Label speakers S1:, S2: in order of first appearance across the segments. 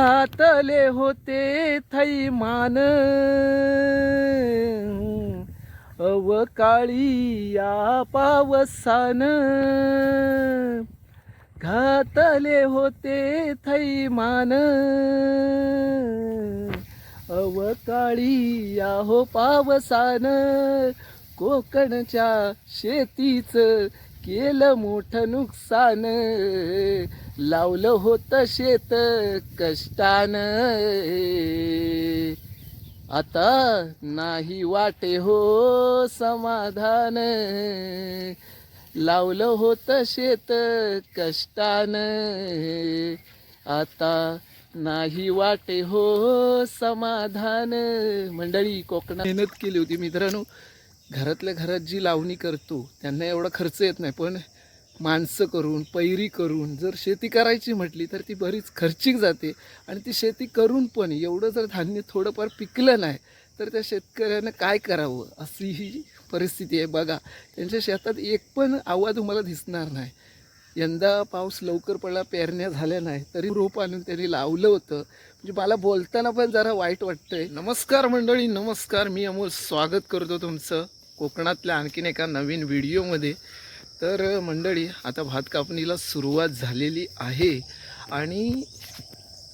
S1: घातले होते थैमान अवकाळी या पावसान. घातले होते थैमान अवकाळी या हो पावसान. कोकणच्या शेतीचं केलं मोठं नुकसान. लावलं होतं शेत कष्टान. आता नाही वाटे हो समाधान. लावलं होतं शेत कष्टान. आता नाही वाटे हो समाधान. मंडळी कोकणात मेहनत केली होती मित्रांनो. घरातल्या घरात जी लावणी करतो त्यांना एवढा खर्च येत नाही पण माणसं करून पैरी करून जर शेती करायची म्हटली तर ती बरीच खर्चिक जाते. आणि ती शेती करून पण एवढं जर धान्य थोडंफार पिकलं नाही तर त्या शेतकऱ्यानं काय करावं? अशी ही परिस्थिती आहे. बघा त्यांच्या शेतात एक पण आवाज तुम्हाला दिसणार नाही. यंदा पाऊस लवकर पडला पेरण्या झाल्या नाही तरी रोप आणून त्यांनी लावलं होतं. म्हणजे मला बोलताना पण जरा वाईट वाटतंय. नमस्कार मंडळी नमस्कार. मी अमोल. स्वागत करतो तुमचं कोकणातल्या आणखीन एका नवीन व्हिडिओमध्ये. तर मंडळी आता भात कापणीला सुरुवात झालेली आहे आणि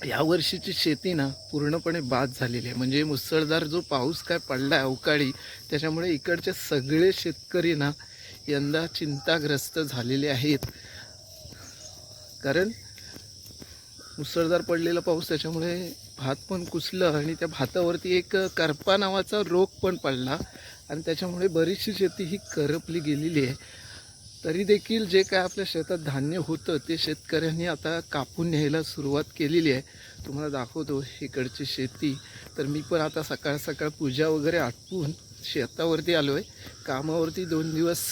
S1: यावर्षीची शेती ना पूर्णपणे बाद झालेली आहे. म्हणजे मुसळधार जो पाऊस काय पडला आहे अवकाळी त्याच्यामुळे इकडचे सगळे शेतकरी ना यंदा चिंताग्रस्त झालेले आहेत. कारण मुसळधार पडलेला पाऊस त्याच्यामुळे भात पण कुसलं आणि त्या भातावरती एक करपा नावाचा रोग पण पडला आणि त्याच्यामुळे बरीचशी शेती ही करपली गेलेली आहे. तरी देखील जे काय आपल्या शेतात धान्य होतं ते शेतकऱ्यांनी आता कापून न्यायला सुरुवात केलेली आहे. तुम्हाला दाखवतो इकडची शेती. तर मी पण आता सकाळ सकाळ पूजा वगैरे आटपून शेतावरती आलो आहे कामावरती दोन दिवस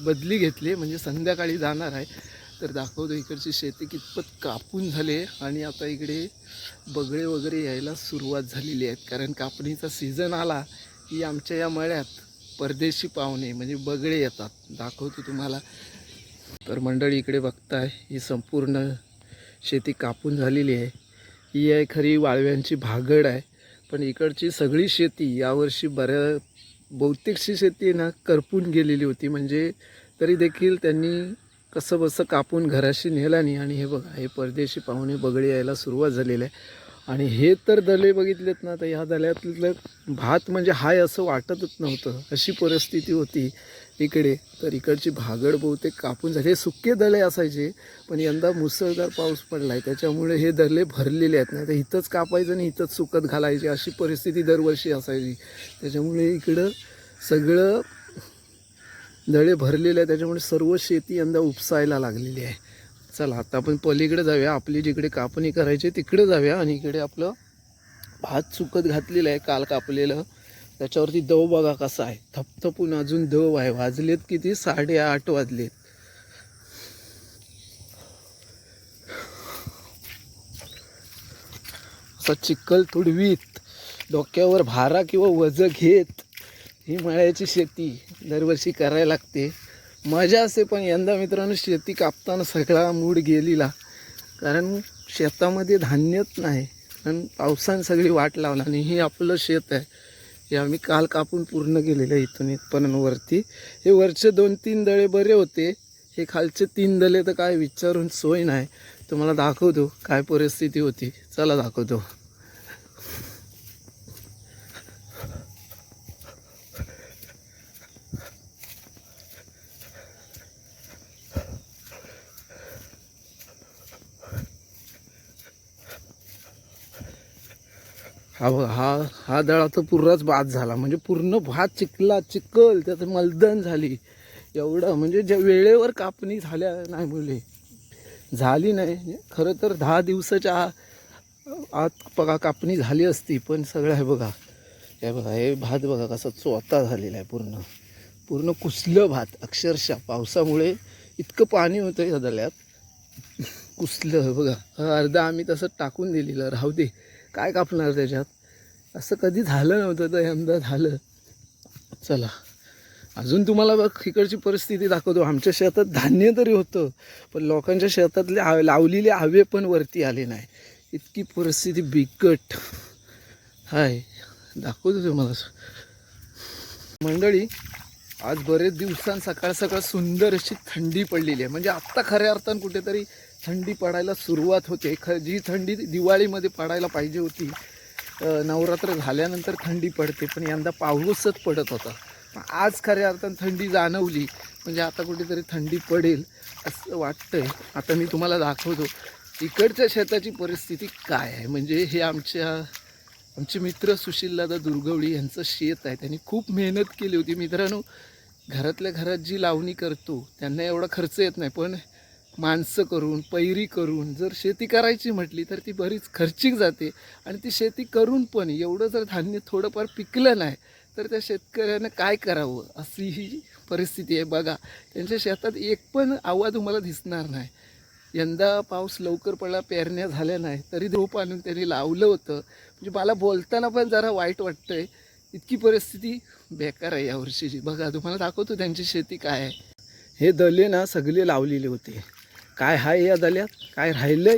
S1: बदली घेतली म्हणजे संध्याकाळी जाणार आहे. तर दाखवतो इकडची शेती कितपत कापून झाली आहे आणि आता इकडे बगळे वगैरे यायला सुरुवात झालेली आहेत. कारण कापणीचा सीझन आला की आमच्या या मळ्यात परदेशी पाहुणे म्हणजे बगळे येतात. दाखवतो तुम्हाला. तर मंडळी इकडे बघताय ही संपूर्ण शेती कापून झालेली आहे. ही आहे खरी वाळव्यांची भागड आहे. पण इकडची सगळी शेती यावर्षी बऱ्या बहुतेकशी शेती आहे ना करपून गेलेली होती. म्हणजे तरी देखील त्यांनी कसं बसं कापून घराशी नेला नाही. आणि हे बघा हे परदेशी पाहुणे बगळे यायला सुरुवात झालेली आहे. आणि हे तर दले बघितलेत ना तर ह्या दल्यातलं भात म्हणजे हाय असं वाटतच नव्हतं. अशी परिस्थिती होती इकडे. तर इकडची भागड बहुतेक कापून झाली. हे सुके दले असायचे पण यंदा मुसळधार पाऊस पडला आहे त्याच्यामुळे हे दले भरलेले आहेत नाही तर इथंच कापायचं आणि इथंच सुकत घालायचे. अशी परिस्थिती दरवर्षी असायची. त्याच्यामुळे इकडं सगळं दळे भरलेले आहे त्याच्यामुळे सर्व शेती यंदा उपसायला लागलेली आहे. चला आता आपण पलीकडे जाऊया. आपली जिकडे कापणी करायची तिकडे जाऊया. आणि इकडे आपलं भात सुकत घातलेलं आहे काल कापलेलं. त्याच्यावरती दव बघा कसा आहे. थपथपून अजून दव आहे. वाजलेत किती? साडेआठ वाजलेत. असा चिखल तुडवीत डोक्यावर भारा किंवा वज घेत ही मळ्याची शेती दरवर्षी करायला लागते. मजा असते पण यंदा मित्रांनो शेती कापताना सगळा मूड गेलेला. कारण शेतामध्ये धान्यच नाही कारण पावसाने सगळी वाट लावला आणि हे आपलं शेत आहे. हे आम्ही काल कापून पूर्ण केलेलं आहे इथून इथपर्यंत वरती हे वरचे दोन तीन दळे बरे होते हे खालचे तीन दळे तर काय विचारून सोय नाही. तुम्हाला दाखवतो काय परिस्थिती होती. चला दाखवतो. हा हा हा दळा तर पूर्णच बाद झाला. म्हणजे पूर्ण भात चिखला चिखल त्यात मलदन झाली. एवढं म्हणजे ज्या वेळेवर कापणी झाल्या नाही मुले. झाली नाही. खरं तर दहा दिवसाच्या आत बघा कापणी झाली असती पण सगळं आहे बघा. हे बघा हे भात बघा कसा चोता झालेला आहे पूर्ण. पूर्ण कुसलं भात. अक्षरशः पावसामुळे इतकं पाणी होतं या दल्यात कुसलं बघा. अर्धा आम्ही तसं टाकून दिलेलं. राहू दे. काय कापणार त्याच्यात? असं कधी झालं नव्हतं तर यंदा झालं. चला अजून तुम्हाला बघ इकडची परिस्थिती दाखवतो. आमच्या शेतात धान्य तरी होतं पण लोकांच्या शेतातले आ- लावलेले हवे पण वरती आले नाही. इतकी परिस्थिती बिकट. हाय दाखवतो तुम्हाला. मंडळी आज बरेच दिवसां सकाळ सकाळ सुंदर अशी थंडी पडलेली आहे. म्हणजे आत्ता खऱ्या अर्थानं कुठेतरी थंडी पडायला सुरुवात होते. ख जी थंडी दिवाळीमध्ये पडायला पाहिजे होती नवरात्र झाल्यानंतर थंडी पडते पण यंदा पाऊसच पडत होता. पण आज खऱ्या अर्थानं थंडी जाणवली. म्हणजे आता कुठेतरी थंडी पडेल असं वाटतंय. आता मी तुम्हाला दाखवतो इकडच्या शेताची परिस्थिती काय आहे. म्हणजे हे आमच्या आमचे मित्र सुशीलदादा दुर्गवळी यांचं शेत आहे. त्यांनी खूप मेहनत केली होती. मित्रांनो घरातल्या घरात जी लावणी करतो त्यांना एवढा खर्च येत नाही. पण माणसं करून पैरी करून जर शेती करायची म्हटली तर ती बरीच खर्चिक जाते. आणि ती शेती करून पण एवढं जर धान्य थोडंफार पिकलं नाही तर त्या शेतकऱ्यानं काय करावं? अशी ही परिस्थिती आहे. बघा त्यांच्या शेतात एक पण आवाज तुम्हाला दिसणार नाही. यंदा पाऊस लवकर पडला पेरण्या झाल्या नाही तरी रोप आणून त्यांनी लावलं होतं. म्हणजे मला बोलताना पण जरा वाईट वाटतं आहे इतकी परिस्थिती बेकार आहे यावर्षीची बघा तुम्हाला दाखवतो त्यांची शेती काय आहे. हे दले ना सगळे लावलेले होते. काय हाय या दल्यात? काय राहिलंय?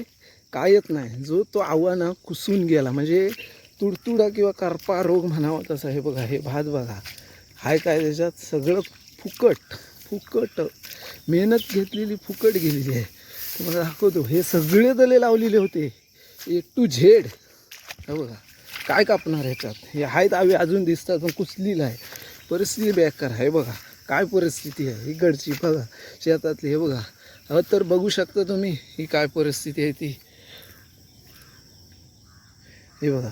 S1: काय येत नाही. जो तो आव्हाना कुसून गेला म्हणजे तुडतुडा किंवा करपा रोग म्हणावा तसा हे बघा हे भात बघा. हाय काय त्याच्यात? सगळं फुकट फुकट. मेहनत घेतलेली फुकट गेलेली आहे. तुम्हाला दाखवतो हे सगळे दले लावलेले होते. ए टू झेड हे बघा काय कापणार ह्याच्यात? हे आहेत आवे अजून दिसतात पण कुसलेलं आहे. परिस्थिती बेकार आहे बघा. काय परिस्थिती आहे? इकडची बघा. शेतातली हे बघा. तर बघू शकता तुम्ही ही काय परिस्थिती आहे ती. हे बघा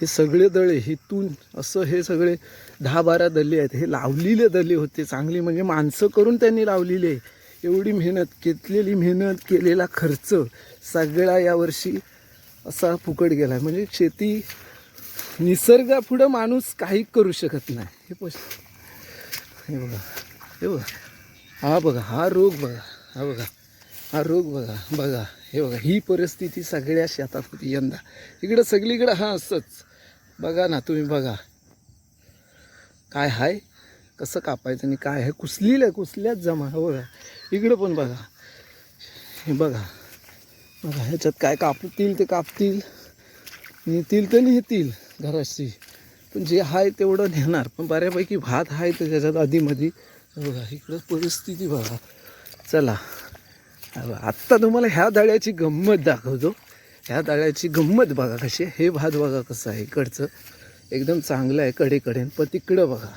S1: हे सगळे दळे हिथून असं हे सगळे दहा बारा दले आहेत. हे लावलेले दले होते चांगली म्हणजे माणसं करून त्यांनी लावलेले. एवढी मेहनत घेतलेली मेहनत केलेला खर्च सगळा यावर्षी असा फुकट गेला आहे म्हणजे शेती निसर्गापुढं माणूस काही करू शकत नाही. हे पश हे बघा हे बघा. हा बघा हा रोग बघा. हा बघा. हा रोग बघा बघा. हे बघा ही परिस्थिती सगळ्या शेतात होती यंदा. इकडं सगळीकडं हा असंच. बघा ना तुम्ही बघा. काय हाय? कसं कापायचं आणि काय आहे कुसलीला कुसल्याच जमा. हो बघा. इकडं पण बघा. हे बघा. बघा ह्याच्यात काय कापतील ते कापतील. नेतील तर नेतील घराशी. पण जे आहे तेवढं नेणार. पण बऱ्यापैकी भात आहे तर त्याच्यात आधीमध्ये बघा इकडं परिस्थिती बघा. चला. बघा. आत्ता तुम्हाला ह्या दाळ्याची गंमत दाखवतो. ह्या दाळ्याची गंमत बघा कशी आहे. हे भात बघा कसं आहे. इकडचं एकदम चांगलं आहे कडेकडेन. पण तिकडं बघा.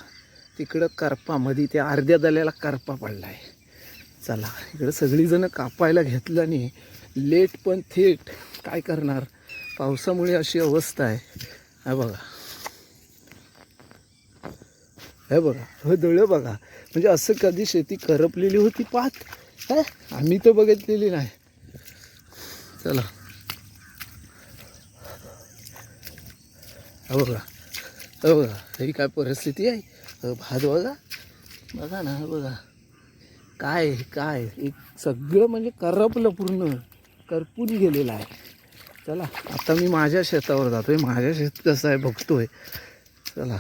S1: तिकडं करपामध्ये त्या अर्ध्या दल्याला करपा पडला आहे. चला इकडं सगळीजणं कापायला घेतलं आणि लेट पण थेट काय करणार? पावसामुळे अशी अवस्था आहे. हा बघा. हे बघा. हे दळं बघा. म्हणजे असं कधी शेती करपलेली होती पात? काय आम्ही तर बघितलेली नाही. चला. हो बघा. हो बघा. ही काय परिस्थिती आहे? भात बघा. बघा ना बघा. काय काय एक सगळं म्हणजे करपलं पूर्ण. करपून गेलेलं आहे. चला आता मी माझ्या शेतावर जातोय. माझ्या शेत कसं आहे बघतोय. चला.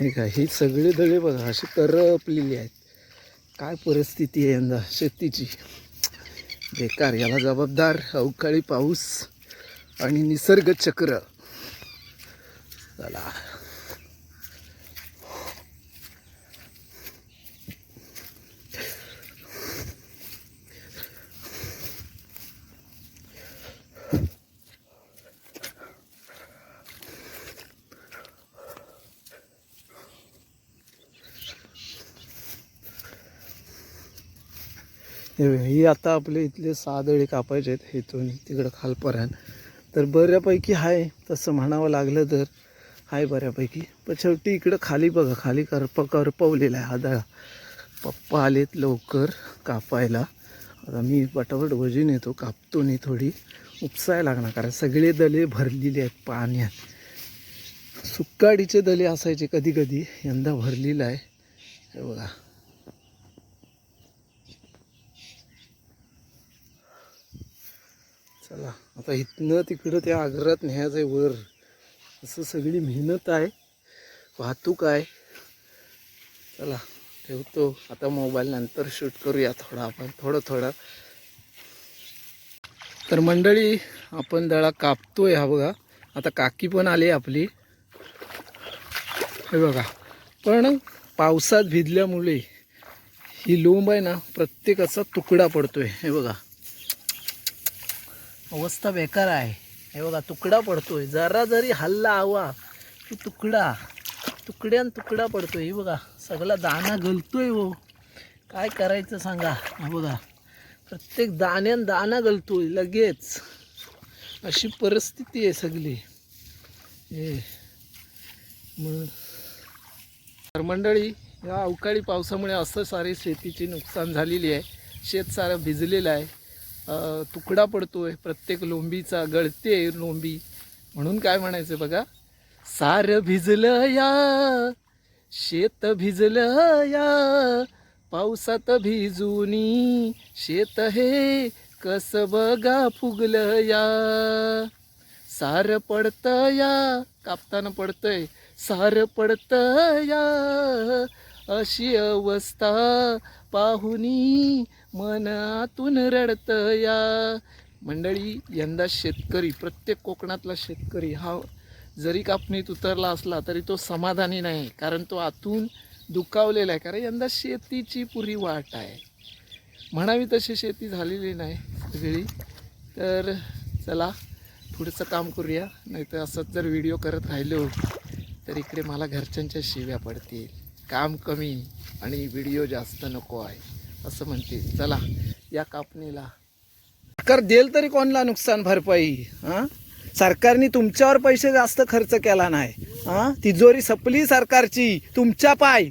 S1: हे काय ही सगळी दळे बघा. अशी करपलेली आहेत. काय परिस्थिती आहे यंदा शेतीची? बेकार याला जबाबदार अवकाळी पाऊस आणि निसर्ग चक्र चला. हे ही आता आपले इथले सादळे कापायचे आहेत इथून तिकडं खालपर्यंत. तर बऱ्यापैकी आहे तसं म्हणावं लागलं तर आहे बऱ्यापैकी. पण शेवटी इकडं खाली बघा खाली करप करपवलेला आहे आदळा पप्पा आलेत लवकर कापायला. आता मी पटापट वजीन येतो कापतो नाही थोडी. उपसाय लागणार कारण सगळे दले भरलेले आहेत पाण्यात सुक्काडीचे दले असायचे कधी कधी यंदा भरलेलं आहे. हे बघा. चला आता इथनं तिकडं त्या आग्रात न्यायचं आहे वर. असं सगळी मेहनत आहे वाहतूक आहे. चला ठेवतो. आता मोबाईल नंतर शूट करूया थोडा आपण थोडं थोडं. तर मंडळी आपण दळा कापतोय हा बघा. आता काकी पण आली आपली. हे बघा. पण पावसात भिजल्यामुळे ही लोंब आहे ना प्रत्येकाचा तुकडा पडतोय. हे बघा. अवस्था बेकार आहे. हे बघा तुकडा पडतोय. जरा जरी हल्ला हवा की तुकडा तुकड्यान तुकडा पडतोय. हे बघा सगळा दाना गलतोय हो. काय करायचं सांगा? हे बघा प्रत्येक दाण्यान दाना गलतोय लगेच. अशी परिस्थिती आहे सगळी. हे मग तर मंडळी या अवकाळी पावसामुळे असं सारी शेतीची नुकसान झालेली आहे. शेत सारं भिजलेलं आहे. तुकडा तुकडा पडतोय प्रत्येक लोंबीचा गळते लोंबी. म्हणून काय म्हणायचं बघा? सार भिजलं या शेत भिजलं या पावसात भिजूनी शेत हे कस बघा फुगलं या. सार पडतं या कापताना पडतंय सार पडतं या. अशी अवस्था पाहुनी मनातून रडतं या मंडळी यंदा शेतकरी प्रत्येक कोकणातला शेतकरी हा जरी कापणीत उतरला असला तरी तो समाधानी नाही कारण तो आतून दुखावलेला आहे. कारण यंदा शेतीची पुरी वाट आहे. म्हणावी तशी शेती झालेली नाही सगळी तर चला पुढचं काम करूया. नाही तर असंच जर व्हिडिओ करत राहिलो तर इकडे मला घरच्यांच्या शिव्या पडतील. काम कमी आणि व्हिडिओ जास्त नको आहे. असं म्हणते. चला या कापणीला. सरकार देल तरी कोणला नुकसान भरपाई? हां? सरकारने तुमच्यावर पैसे जास्त खर्च केला नाही. हां? तिजोरी सपली सरकारची तुमच्या पाय.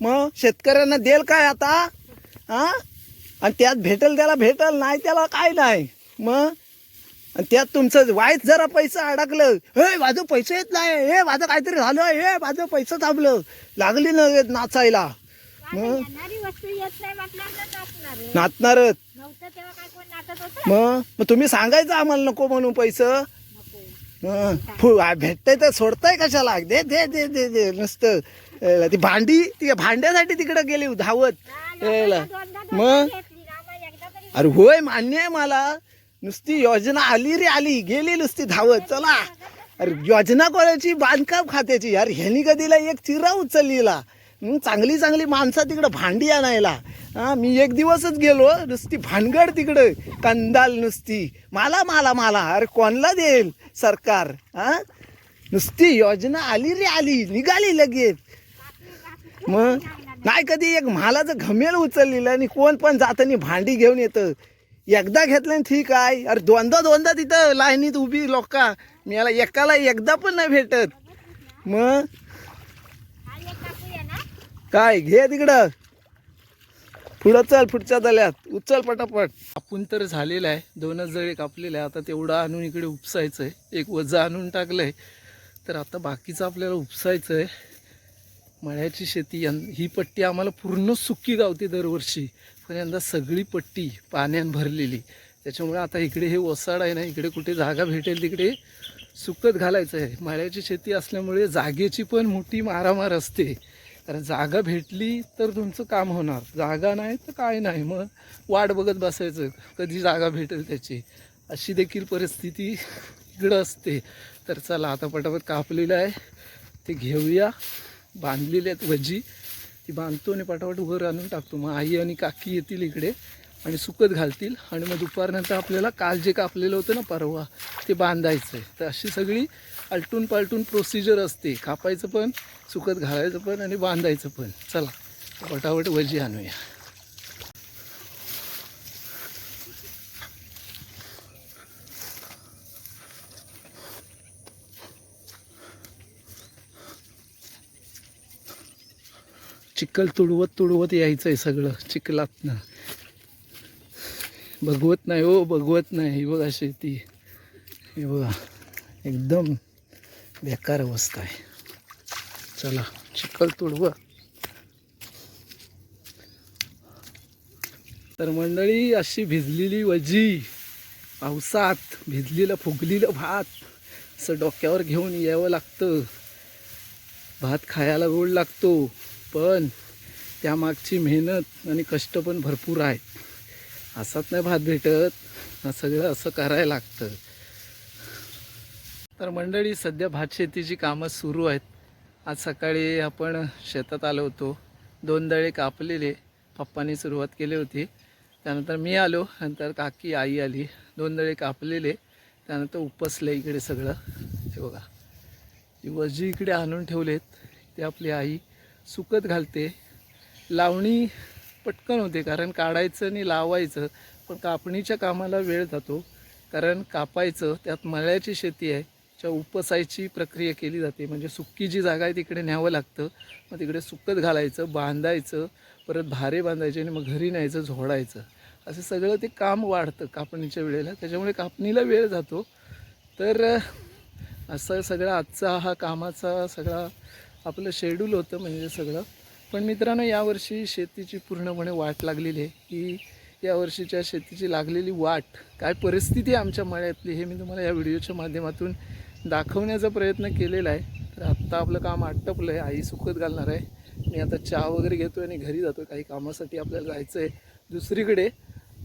S1: मग शेतकऱ्यांना देईल काय आता? हां? आणि त्यात भेटल त्याला भेटल नाही त्याला काय नाही. मग? आणि त्यात तुमचं वाईट जरा पैसा अडकलं. हे माझं पैसे येत नाही. हे माझं काहीतरी झालं. हे माझं पैसा थांबलं. लागली ना नाचायला. मग?
S2: नाचणार
S1: नाचणारच. मग? मग तुम्ही सांगायचं आम्हाला नको म्हणून पैसं. फु भेटतंय तर सोडताय कशाला? दे दे दे दे दे नुसतं. ती भांडी ती भांड्यासाठी तिकडे गेली धावत. मग? अरे होय मान्य आहे मला. नुसती योजना आली रे आली. गेली नुसती धावत. चला. अरे योजना कोणाची? बांधकाम खात्याची. यार ह्यानी कधीला एक चिरा उचललीला. चांगली चांगली माणसं तिकडं भांडी आणायला. हां मी एक दिवसच गेलो नुसती भानगड तिकडं कंदाल नुसती. मला मला मला अरे कोणला देईल सरकार? हा? नुसती योजना आली रे आली निघाली लगेच. मग? नाही कधी एक म्हालाचं घमेल उचललेलं आणि कोण पण जाताना भांडी घेऊन येतं. एकदा घेतलं ठीक आहे. अरे दोनदा दोनदा तिथं लाईनीत उभी लोका. मी याला एकाला एकदा पण नाही भेटत. मग? काय? घे तिकडं. पुढं चल पुढच्या दल्यात उचल पटापट. आपण तर झालेलं आहे. दोनच जळे कापलेले आहे आता तेवढं आणून इकडे उपसायचं आहे एक वजा आणून टाकलं आहे तर आता बाकीचं आपल्याला उपसायचं आहे मळ्याची शेती यं ही पट्टी आम्हाला पूर्ण सुकी गावते दरवर्षी. पण यंदा सगळी पट्टी पाण्यानं भरलेली. त्याच्यामुळे आता इकडे हे ओसाड आहे ना इकडे कुठे जागा भेटेल तिकडे सुकत घालायचं आहे मळ्याची शेती असल्यामुळे जागेची पण मोठी मारामार असते. कारण जागा भेटली तर तुमचं काम होणार. जागा नाही तर काय नाही. मग वाट बघत बसायचं. कधी जागा भेटेल त्याची. अशी देखील परिस्थिती इकडं असते. तर चला आता पटापट कापलेलं आहे. ते घेऊया. बांधलेली आहेत वजी ती बांधतो आणि पटापट वर आणून टाकतो. मग आई आणि काकी येतील इकडे आणि सुकत घालतील. आणि मग दुपारनंतर आपल्याला काल जे कापलेलं होतं ना परवा ते बांधायचं आहे तर अशी सगळी आलटून पालटून प्रोसिजर असते. कापायचं पण सुकत घालायचं पण आणि बांधायचं पण. चला पटापट वजी आणूया. चिखल तुडवत तुडवत यायचं आहे सगळं चिखलातनं. बघवत नाही हो बघवत नाही. ही बघा शेती. हे बघा एकदम बेकार अवस्था आहे. चला चिखल तुडवत तर मंडळी अशी भिजलेली वजी पावसात भिजलेलं फुगलेलं भात असं डोक्यावर घेऊन यावं लागतं. भात खायला गोड लागतो पण त्यामागची मेहनत आणि कष्ट पण भरपूर आहेत. असाच नाही भात भेटत सगळं असं करायला लागतं. तर मंडळी सध्या भात शेतीची कामं सुरू आहेत. आज सकाळी आपण शेतात आलो होतो. दोन दळे कापलेले. पप्पांनी सुरुवात केली होती. त्यानंतर मी आलो. नंतर काकी आई आली. दोन दळे कापलेले. त्यानंतर उपसले इकडे सगळं. हे बघा. वजी इकडे आणून ठेवलेत. ते आपली आई सुकत घालते. लावणी पटकन होते कारण काढायचं आणि लावायचं. पण कापणीच्या कामाला वेळ जातो. कारण कापायचं त्यात मळ्याची शेती आहे. च्या उपसायची प्रक्रिया केली जाते. म्हणजे सुक्की जी जागा आहे तिकडे न्यावं लागतं. मग तिकडे सुकत घालायचं बांधायचं परत भारे बांधायचे आणि मग घरी न्यायचं झोडायचं. असं सगळं ते काम वाढतं कापणीच्या वेळेला. त्याच्यामुळे कापणीला वेळ जातो. तर असं सगळं आजचा हा कामाचा सगळा आपलं शेड्यूल होतं म्हणजे सगळं. पण मित्रांनो यावर्षी शेतीची पूर्णपणे वाट लागलेली आहे की यावर्षीच्या शेतीची लागलेली वाट काय परिस्थिती आहे आमच्या मळ्यातली हे मी तुम्हाला या व्हिडिओच्या माध्यमातून दाखवण्याचा प्रयत्न केलेला आहे. तर आत्ता आपलं काम आटपलं आहे. आई सुकत घालणार आहे. मी आता चहा वगैरे घेतो आणि घरी जातो काही कामासाठी आपल्याला जायचं आहे दुसरीकडे.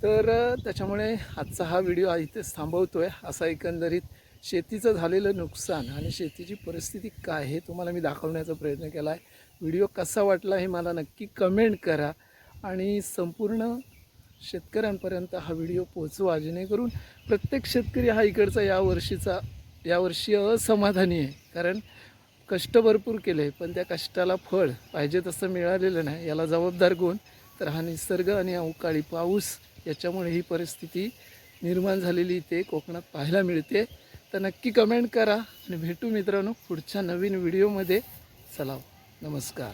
S1: तर त्याच्यामुळे आजचा हा व्हिडिओ इथेच थांबवतो आहे असा एकंदरीत शेतीचं झालेलं नुकसान आणि शेतीची परिस्थिती काय हे तुम्हाला मी दाखवण्याचा प्रयत्न केला आहे व्हिडिओ कसा वाटला हे मला नक्की कमेंट करा आणि संपूर्ण शेतकऱ्यांपर्यंत हा व्हिडिओ पोचवा जेणेकरून प्रत्येक शेतकरी हा इकडचा या वर्षीचा यावर्षी असमाधानी आहे. कारण कष्ट भरपूर केले पण त्या कष्टाला फळ पाहिजे तसं मिळालेलं नाही. याला जबाबदार गुण तर हा निसर्ग आणि अवकाळी पाऊस याच्यामुळे ही परिस्थिती निर्माण झालेली. इथे कोकणात पाहायला मिळते. तर नक्की कमेंट करा आणि भेटू मित्रांनो पुढच्या नवीन व्हिडिओमध्ये चलाव हो. नमस्कार.